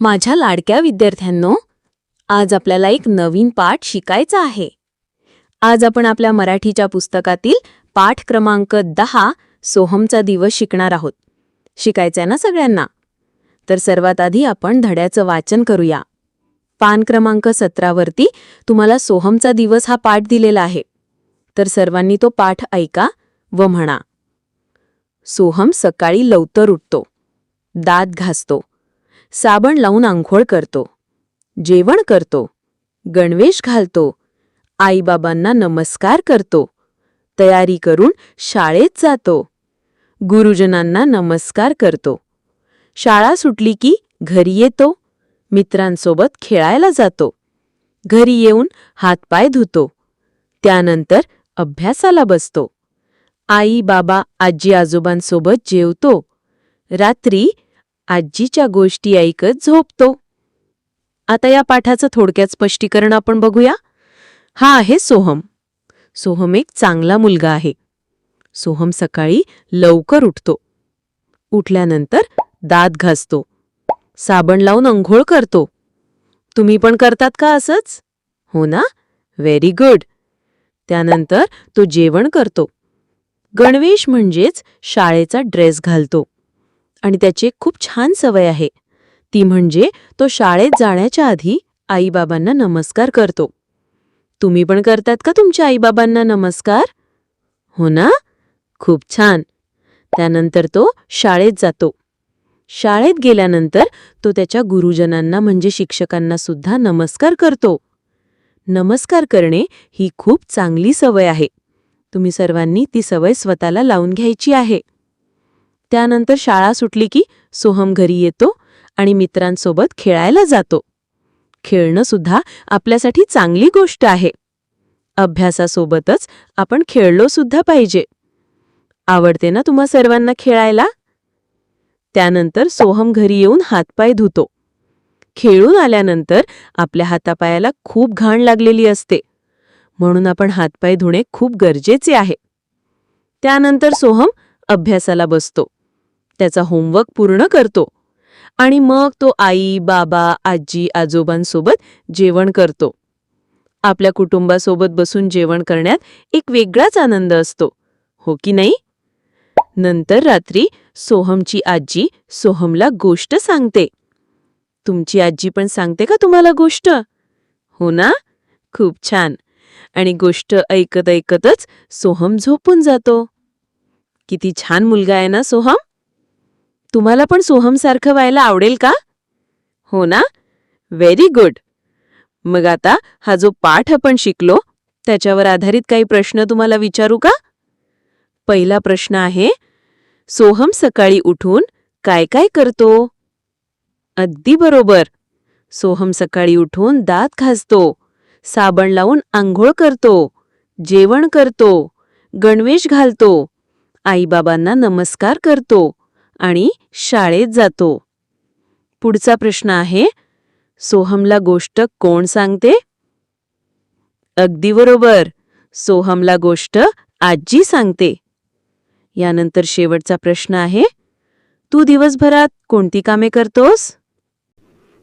माझ्या लाडक्या विद्यार्थ्यांनो आज आपल्याला एक नवीन पाठ शिकायचा आहे. आज आपण आपल्या मराठीच्या पुस्तकातील पाठ क्रमांक दहा सोहमचा दिवस शिकणार आहोत. शिकायचंय ना सगळ्यांना? तर सर्वात आधी आपण धड्याचं वाचन करूया. पान क्रमांक सतरावरती तुम्हाला सोहमचा दिवस हा पाठ दिलेला आहे. तर सर्वांनी तो पाठ ऐका व म्हणा. सोहम सकाळी लवकर उठतो. दात घासतो. साबण लावून आंघोळ करतो. जेवण करतो. गणवेश घालतो. आईबाबांना नमस्कार करतो. तयारी करून शाळेत जातो. गुरुजनांना नमस्कार करतो. शाळा सुटली की घरी येतो. मित्रांसोबत खेळायला जातो. घरी येऊन हातपाय धुतो. त्यानंतर अभ्यासाला बसतो. आई बाबा आजी आजोबांसोबत जेवतो. रात्री आजीच्या गोष्टी ऐकत झोपतो. आता या पाठाचं थोडक्यात स्पष्टीकरण आपण बघूया. हा आहे सोहम. सोहम एक चांगला मुलगा आहे. सोहम सकाळी लवकर उठतो. उठल्यानंतर दात घासतो. साबण लावून अंघोळ करतो. तुम्ही पण करतात का असंच? हो ना? व्हेरी गुड त्यानंतर तो जेवण करतो. गणवेश म्हणजेच शाळेचा ड्रेस घालतो. आणि त्याची खूप छान सवय आहे. ती म्हणजे तो शाळेत जाण्याच्या आधी आईबाबांना नमस्कार करतो. तुम्ही पण करतात का तुमच्या आईबाबांना नमस्कार? हो ना? खूप छान. त्यानंतर तो शाळेत जातो. शाळेत गेल्यानंतर तो त्याच्या गुरुजनांना म्हणजे शिक्षकांना सुद्धा नमस्कार करतो. नमस्कार करणे ही खूप चांगली सवय आहे. तुम्ही सर्वांनी ती सवय स्वतःला लावून घ्यायची आहे. त्यानंतर शाळा सुटली की सोहम घरी येतो आणि मित्रांसोबत खेळायला जातो. खेळणं सुद्धा आपल्यासाठी चांगली गोष्ट आहे. अभ्यासासोबतच आपण खेळलो सुद्धा पाहिजे. आवडते ना तुम्हा सर्वांना खेळायला? त्यानंतर सोहम घरी येऊन हातपाय धुतो. खेळून आल्यानंतर आपल्या हातापायाला खूप घाण लागलेली असते. म्हणून आपण हातपाय धुणे खूप गरजेचे आहे. त्यानंतर सोहम अभ्यासाला बसतो. त्याचा होमवर्क पूर्ण करतो. आणि मग तो आई बाबा आजी आजोबांसोबत जेवण करतो. आपल्या कुटुंबासोबत बसून जेवण करण्यात एक वेगळाच आनंद असतो. हो की नाही? नंतर रात्री सोहमची आजी सोहमला गोष्ट सांगते. तुमची आजी पण सांगते का तुम्हाला गोष्ट? हो ना? खूप छान. आणि गोष्ट ऐकत ऐकतच सोहम झोपून जातो. किती छान मुलगा आहे ना सोहम? तुम्हाला पण सोहमसारखं व्हायला आवडेल का? हो ना? व्हेरी गुड मग आता हा जो पाठ आपण शिकलो त्याच्यावर आधारित काही प्रश्न तुम्हाला विचारू का? पहिला प्रश्न आहे सोहम सकाळी उठून काय काय करतो? अगदी बरोबर. सोहम सकाळी उठून दात घासतो साबण लावून आंघोळ करतो जेवण करतो गणवेश घालतो आईबाबांना नमस्कार करतो आणि शाळेत जातो. पुढचा प्रश्न आहे सोहमला गोष्ट कोण सांगते? अगदी बरोबर सोहमला गोष्ट आजी सांगते. यानंतर शेवटचा प्रश्न आहे तू दिवसभरात कोणती कामे करतोस?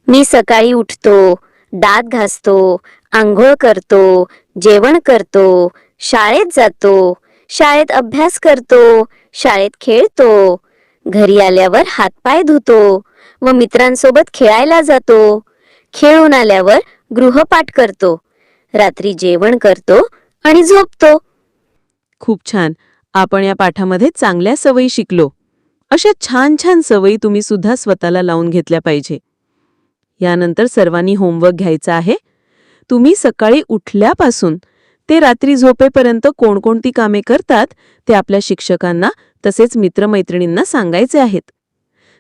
मी सकाळी उठतो दात घासतो आंघोळ करतो जेवण करतो शाळेत जातो शाळेत अभ्यास करतो शाळेत खेळतो घरी आल्यावर हातपाय धुतो व मित्रांसोबत खेळायला जातो. खेळून आल्यावर गृहपाठ करतो. रात्री जेवण करतो आणि झोपतो. खूप छान. आपण या पाठामध्ये चांगल्या सवयी शिकलो. अशा छान छान सवयी तुम्ही सुद्धा स्वतःला लावून घेतल्या पाहिजे. यानंतर सर्वांनी होमवर्क घ्यायचा आहे. तुम्ही सकाळी उठल्यापासून ते रात्री झोपेपर्यंत कोणकोणती कामे करतात ते आपल्या शिक्षकांना तसेच मित्रमैत्रिणींना सांगायचे आहेत.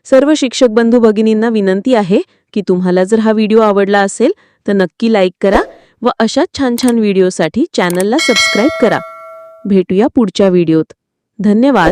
सर्व शिक्षक बंधू भगिनींना विनंती आहे की तुम्हाला जर हा व्हिडिओ आवडला असेल तर नक्की लाईक करा व अशाच छान छान व्हिडिओसाठी चॅनलला सबस्क्राईब करा. भेटूया पुढच्या व्हिडिओत. धन्यवाद.